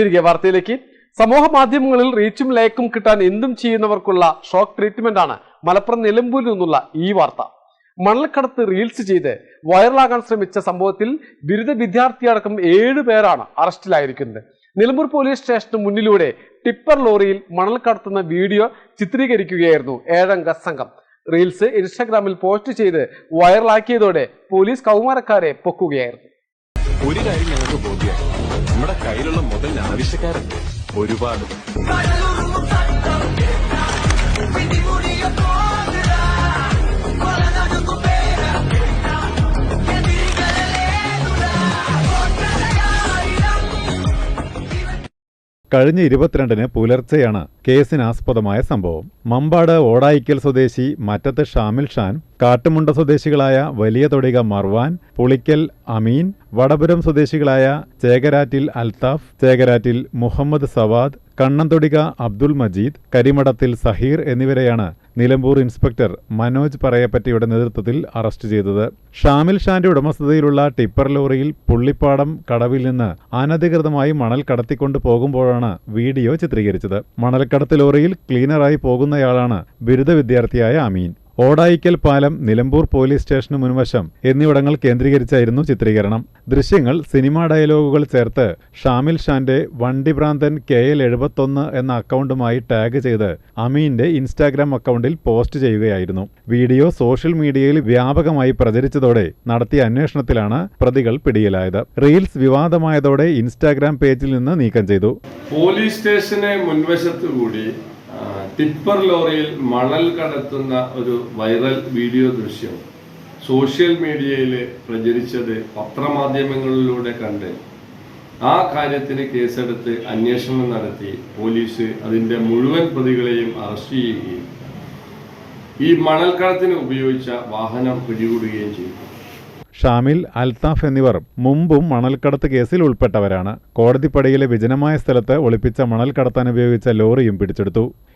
തിരികെ വാർത്തയിലേക്ക്. സമൂഹ മാധ്യമങ്ങളിൽ റീച്ചും ലൈക്കും കിട്ടാൻ എന്തും ചെയ്യുന്നവർക്കുള്ള ഷോക്ക് ട്രീറ്റ്മെന്റ് ആണ് മലപ്പുറം നിലമ്പൂരിൽ നിന്നുള്ള ഈ വാർത്ത. മണൽക്കടത്ത് റീൽസ് ചെയ്ത് വൈറലാകാൻ ശ്രമിച്ച സംഭവത്തിൽ ബിരുദ വിദ്യാർത്ഥിയടക്കം ഏഴ് പേരാണ് അറസ്റ്റിലായിരിക്കുന്നത്. നിലമ്പൂർ പോലീസ് സ്റ്റേഷന് മുന്നിലൂടെ ടിപ്പർ ലോറിയിൽ മണൽ കടത്തുന്ന വീഡിയോ ചിത്രീകരിക്കുകയായിരുന്നു ഏഴംഗ സംഘം. റീൽസ് ഇൻസ്റ്റാഗ്രാമിൽ പോസ്റ്റ് ചെയ്ത് വൈറലാക്കിയതോടെ പോലീസ് കൗമാരക്കാരെ പൊക്കുകയായിരുന്നു. ഒരു കാര്യം ഞങ്ങൾക്ക് ബോധ്യമായി നമ്മുടെ കയ്യിലുള്ള മുതലിന് ആവശ്യക്കാരുണ്ട് ഒരുപാട്. കഴിഞ്ഞ ഇരുപത്തിരണ്ടിന് പുലർച്ചെയാണ് കേസിനാസ്പദമായ സംഭവം. മമ്പാട് ഓടായിക്കൽ സ്വദേശി മറ്റത്ത് ഷാമിൽ ഷാൻ കാട്ടുമുണ്ട സ്വദേശികളായ വലിയ തൊടിക മർവാൻ പുളിക്കൽ അമീൻ വടപുരം സ്വദേശികളായ ചേകരാറ്റിൽ അൽതാഫ് ചേകരാറ്റിൽ മുഹമ്മദ് സവാദ് കണ്ണന്തൊടിക അബ്ദുൾ മജീദ് കരിമടത്തിൽ സഹീർ എന്നിവരെയാണ് നിലമ്പൂർ ഇൻസ്പെക്ടർ മനോജ് പറയപ്പറ്റിയുടെ നേതൃത്വത്തിൽ അറസ്റ്റ് ചെയ്തത്. ഷാമിൽ ഷാന്റെ ഉടമസ്ഥതയിലുള്ള ടിപ്പർ ലോറിയിൽ പുള്ളിപ്പാടം കടവിൽ നിന്ന് അനധികൃതമായി മണൽ കടത്തിക്കൊണ്ട് പോകുമ്പോഴാണ് വീഡിയോ ചിത്രീകരിച്ചത്. മണൽക്കടത്ത് ലോറിയിൽ ക്ലീനറായി പോകുന്നയാളാണ് ബിരുദ വിദ്യാർത്ഥിയായ അമീൻ. ഓടായിക്കൽ പാലം നിലമ്പൂർ പോലീസ് സ്റ്റേഷന് മുൻവശം എന്നിവിടങ്ങൾ കേന്ദ്രീകരിച്ചായിരുന്നു ചിത്രീകരണം. ദൃശ്യങ്ങൾ സിനിമാ ഡയലോഗുകൾ ചേർത്ത് ഷാമിൽ ഷാന്റെ വണ്ടി ഭ്രാന്തൻ കെ എൽ എഴുപത്തൊന്ന് എന്ന അക്കൗണ്ടുമായി ടാഗ് ചെയ്ത് അമീന്റെ ഇൻസ്റ്റാഗ്രാം അക്കൗണ്ടിൽ പോസ്റ്റ് ചെയ്യുകയായിരുന്നു. വീഡിയോ സോഷ്യൽ മീഡിയയിൽ വ്യാപകമായി പ്രചരിച്ചതോടെ നടത്തിയ അന്വേഷണത്തിലാണ് പ്രതികൾ പിടിയിലായത്. റീൽസ് വിവാദമായതോടെ ഇൻസ്റ്റാഗ്രാം പേജിൽ നിന്ന് നീക്കം ചെയ്തു. പോലീസ് സ്റ്റേഷനെ മുൻവശത്തു കൂടി ആ, ടിപ്പർ ലോറിയിൽ മണൽ കടത്തുന്ന ഒരു വൈറൽ വീഡിയോ ദൃശ്യം സോഷ്യൽ മീഡിയയിൽ പ്രചരിച്ചത് പത്രമാധ്യമങ്ങളിലൂടെ കണ്ട്. ആ കാര്യത്തിന് കേസെടുത്ത് അന്വേഷണം നടത്തി പോലീസ് അതിന്റെ മുഴുവൻ പ്രതികളെയും അറസ്റ്റ് ചെയ്യുകയും ഈ മണൽക്കടത്തിന് ഉപയോഗിച്ച വാഹനം പിടികൂടുകയും ചെയ്തു. ഷാമിൽ അൽത്താഫ് എന്നിവർ മുമ്പും മണൽക്കടത്ത് കേസിൽ ഉൾപ്പെട്ടവരാണ്. കോടതിപ്പടിയിലെ വിജനമായ സ്ഥലത്ത് ഒളിപ്പിച്ച മണൽ കടത്താൻ ഉപയോഗിച്ച ലോറിയും പിടിച്ചെടുത്തു.